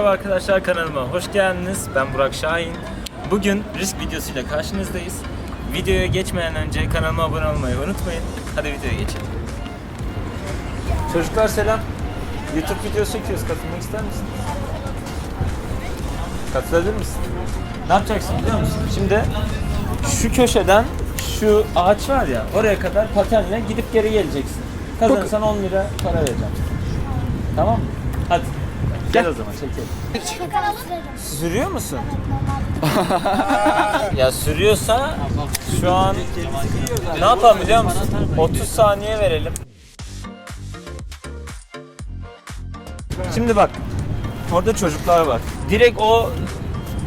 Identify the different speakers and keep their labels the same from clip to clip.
Speaker 1: Merhaba arkadaşlar kanalıma hoş geldiniz. Ben Burak Şahin. Bugün risk videosuyla karşınızdayız. Videoya geçmeden önce kanalıma abone olmayı unutmayın. Hadi videoya geçelim. Çocuklar selam. YouTube videosu çekiyoruz. Katılmak ister misin? Katılabilir misin? Ne yapacaksın biliyor musun? Şimdi şu köşeden şu ağaç var ya oraya kadar patenle gidip geri geleceksin. Kazanırsan 10 lira para vereceğim. Tamam mı? Hadi. Gel o zaman çekelim. Sürüyor musun? ya sürüyorsa şu an ne yapalım biliyor musun? 30 saniye verelim. Şimdi bak orada çocuklar var. Direkt o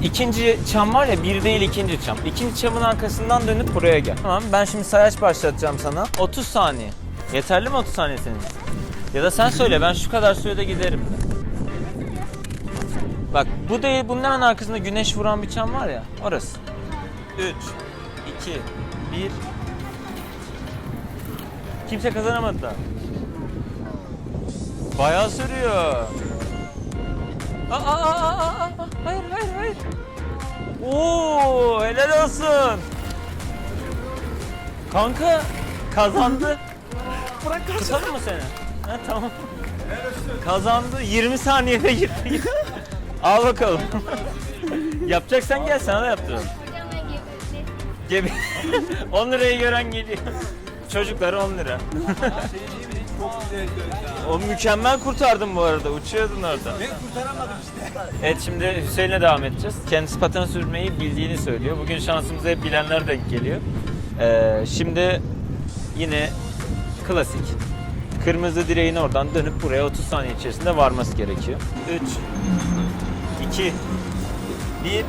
Speaker 1: ikinci çam var ya bir değil ikinci çam. İkinci çamın arkasından dönüp buraya gel. Tamam ben şimdi sayaç başlatacağım sana. 30 saniye. Yeterli mi 30 saniye senin? için? Ya da sen söyle ben şu kadar sürede giderim de. Bak bu değil bunun hemen arkasında güneş vuran bir çam var ya orası. 3 2 1 Kimse kazanamadı da. Bayağı sürüyor. Aa, aa, aa, aa, aa, hayır hayır hayır. Oo helal olsun. Kanka kazandı. Bırak Tutalım mı seni? Ha, tamam. Kazandı 20 saniyede gitti. Al bakalım. Yapacaksan gel sana da yaptıralım. Gebe 10 lirayı gören geliyor. Çocuklar 10 lira. o mükemmel kurtardın bu arada. Uçuyordun orada. Ben kurtaramadım işte. Evet şimdi Hüseyin'le devam edeceğiz. Kendisi paten sürmeyi bildiğini söylüyor. Bugün şansımıza hep bilenler denk geliyor. Ee, şimdi yine klasik. Kırmızı direğin oradan dönüp buraya 30 saniye içerisinde varması gerekiyor. 3 2 1 git.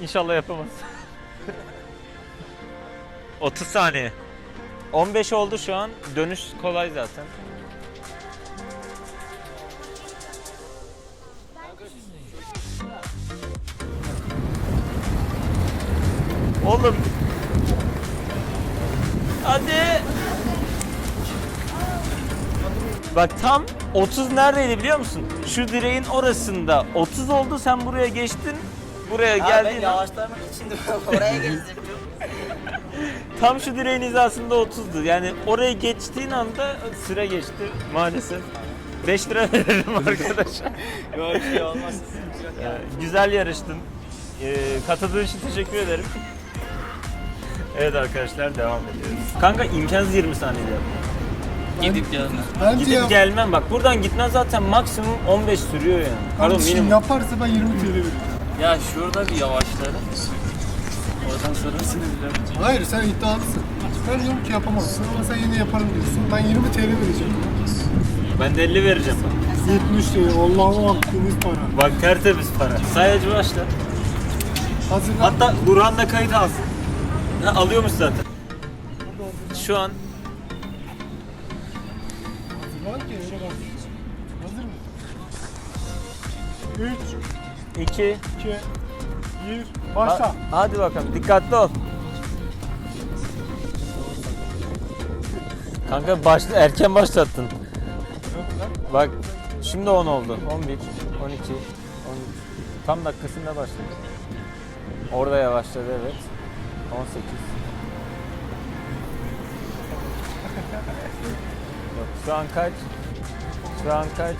Speaker 1: İnşallah yapamaz. 30 saniye. 15 oldu şu an. Dönüş kolay zaten. Oğlum. Hadi. Bak tam 30 neredeydi biliyor musun? Şu direğin orasında 30 oldu sen buraya geçtin. Buraya
Speaker 2: ben
Speaker 1: geldiğin an-
Speaker 2: yavaşlamak için de oraya gezdim.
Speaker 1: tam şu direğin hizasında 30'du. Yani oraya geçtiğin anda süre geçti maalesef. 5 lira veririm arkadaşa.
Speaker 2: Yok şey olmaz.
Speaker 1: Ee, Güzel yarıştın. Ee, katıldığın için teşekkür ederim. Evet arkadaşlar devam ediyoruz. Kanka imkansız 20 saniyede yap.
Speaker 2: Gidip gelme.
Speaker 3: Bence
Speaker 1: Gidip
Speaker 3: yap.
Speaker 1: gelmem bak buradan gitmen zaten maksimum 15 sürüyor yani. Pardon
Speaker 3: Kardeşim
Speaker 1: minimum.
Speaker 3: yaparsa ben 20 TL veririm.
Speaker 2: Ya şurada bir yavaşlarım. Oradan sonrasını bilemeyeceğim.
Speaker 3: Hayır sen iddialısın. Ben diyorum ki yapamazsın ama sen yine yaparım diyorsun. Ben 20 TL vereceğim.
Speaker 1: Ben de 50 vereceğim bak.
Speaker 3: 70 TL. Allah'ım hakkımız para.
Speaker 1: Bak tertemiz para. Sayacı başla.
Speaker 3: Hazırlan.
Speaker 1: Hatta Burhan da kayıt alsın. Ha, alıyormuş zaten. Şu an.
Speaker 3: Hazır mı? 3,
Speaker 1: 2
Speaker 3: 2, 1, başla.
Speaker 1: Hadi bakalım dikkatli ol. Kanka başla, erken başlattın. Bak şimdi 10 oldu. 11, 12, 13. Tam dakikasında başladı. Orada yavaşladı evet. 18. Yok, şu an kaç? Şu an kaç?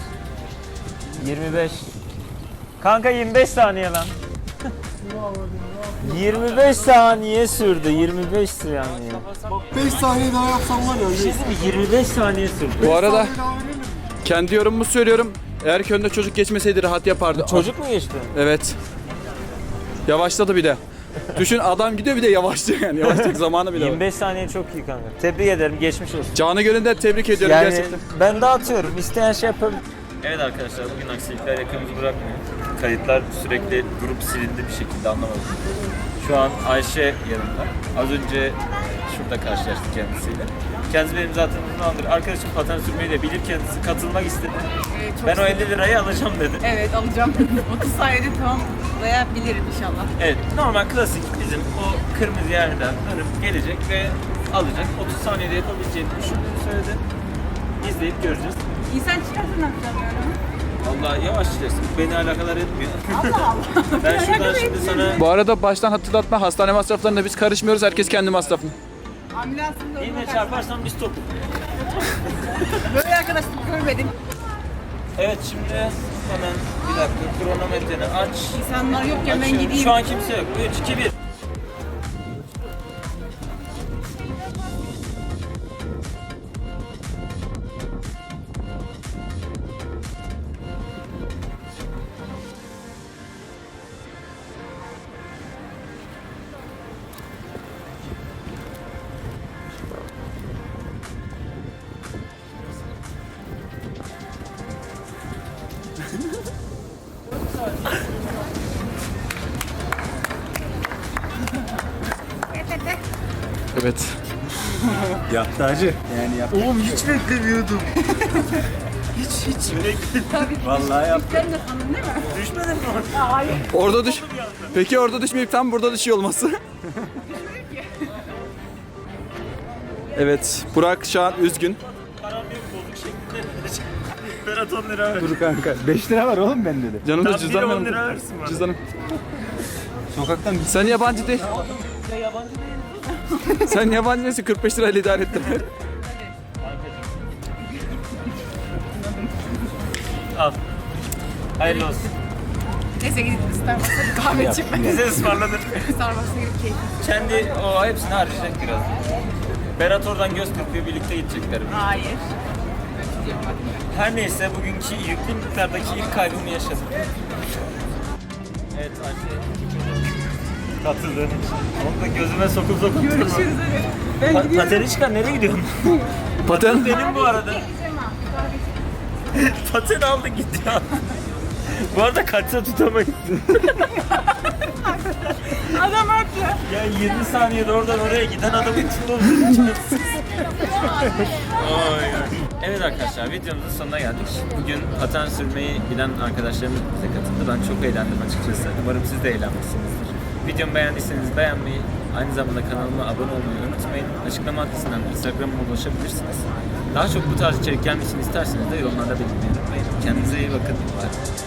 Speaker 1: 25. Kanka 25 saniye lan. 25 saniye sürdü. 25 saniye.
Speaker 3: Bak 5 saniye daha yapsam var ya.
Speaker 1: Bir şey diyeyim mi? 25 saniye sürdü.
Speaker 4: Bu arada kendi yorumumu söylüyorum. Eğer ki önde çocuk geçmeseydi rahat yapardı.
Speaker 1: Çocuk mu geçti?
Speaker 4: Evet. Yavaşladı bir de. Düşün adam gidiyor bir de yavaşlıyor yani. Yavaşlayacak zamanı bile var.
Speaker 1: 25 saniye çok iyi kanka. Tebrik ederim. Geçmiş olsun.
Speaker 4: Canı gönülden tebrik ediyorum
Speaker 1: Yani
Speaker 4: gerçekten.
Speaker 1: ben dağıtıyorum. İsteyen şey yapabilir. Evet arkadaşlar bugün aksilikler yakınımızı bırakmıyor. Kayıtlar sürekli durup silindi bir şekilde anlamadım. Şu an Ayşe yanımda. Az önce şurada karşılaştık kendisiyle. Kendisi benim zaten uzun zamandır arkadaşım paten sürmeyi de bilip kendisi katılmak istedi.
Speaker 5: Evet, çok
Speaker 1: Ben o
Speaker 5: sevdim.
Speaker 1: 50 lirayı alacağım dedi.
Speaker 5: Evet alacağım. 30 saniyede tamamlayabilirim inşallah.
Speaker 1: Evet, normal klasik bizim o kırmızı yerden dönüp gelecek ve alacak. 30 saniyede yapabileceğini düşündüğünü söyledi. İzleyip göreceğiz.
Speaker 5: İnsan çıkarsa ne yapacağım yani?
Speaker 1: Vallahi yavaş çilersin. Beni alakadar etmiyor.
Speaker 5: Allah Allah.
Speaker 1: ben şuradan şimdi sana
Speaker 4: Bu arada baştan hatırlatma hastane masraflarına biz karışmıyoruz. Herkes kendi masrafını.
Speaker 5: Ambulansın da
Speaker 1: yine çarparsan biz topuk.
Speaker 5: Böyle arkadaşlık görmedim.
Speaker 1: Evet şimdi hemen bir dakika kronometreni aç.
Speaker 5: İnsanlar yokken ben gideyim.
Speaker 1: Şu an kimse yok. 3, 2, 1.
Speaker 4: Evet.
Speaker 6: Yaptı hacı. Yani yaptı.
Speaker 1: Oğlum hiç beklemiyordum. hiç hiç beklemiyordum.
Speaker 6: Vallahi yaptı.
Speaker 5: Sen de sandın değil mi?
Speaker 1: Düşmedin mi?
Speaker 5: Hayır.
Speaker 4: Orada düş. Peki orada düşmeyip tam burada düşüyor olması? evet. Burak şu an üzgün.
Speaker 1: Berat 10 lira ver.
Speaker 6: Dur kanka. 5 lira var oğlum bende de.
Speaker 4: Canım da
Speaker 1: Tam
Speaker 4: cüzdanım
Speaker 1: biri on
Speaker 4: yanımda.
Speaker 1: lira versin bana.
Speaker 4: Cüzdanım.
Speaker 6: Sokaktan bir
Speaker 4: Sen yabancı değil.
Speaker 1: Ya yabancı değil.
Speaker 4: Sen yabancı değilsin. 45 lirayla idare ettim.
Speaker 1: Al. Hayırlı olsun.
Speaker 5: Neyse gidip Starbucks'a bir kahve içip
Speaker 1: Bize ısmarlanır.
Speaker 5: Starbucks'a gidip keyif.
Speaker 1: Kendi o hepsini harcayacak biraz. Berat oradan göz kırpıyor birlikte gidecekler.
Speaker 5: Hayır.
Speaker 1: Her neyse bugünkü yüklü miktardaki ilk kaybımı yaşadım. Evet Ayşe. Katıldığın için. Onu da gözüme sokup sokup durma.
Speaker 5: Görüşürüz hadi. Ben
Speaker 1: Pa-
Speaker 5: gidiyorum.
Speaker 1: nereye gidiyorsun?
Speaker 4: Paten.
Speaker 1: Benim bu arada. Paten aldı gitti ya. bu arada kaçsa tutamayız.
Speaker 5: Adam haklı.
Speaker 1: Ya 20 saniyede oradan oraya giden adamı tutmamız Ay, ay. Evet arkadaşlar videomuzun sonuna geldik. Bugün paten sürmeyi bilen arkadaşlarımız bize katıldı. Ben çok eğlendim açıkçası. Umarım siz de eğlenmişsinizdir. Videomu beğendiyseniz beğenmeyi, aynı zamanda kanalıma abone olmayı unutmayın. Açıklama kısmından Instagram'ıma ulaşabilirsiniz. Daha çok bu tarz içerik gelmesini isterseniz de yorumlarda belirtmeyi unutmayın. Kendinize iyi bakın. Bye.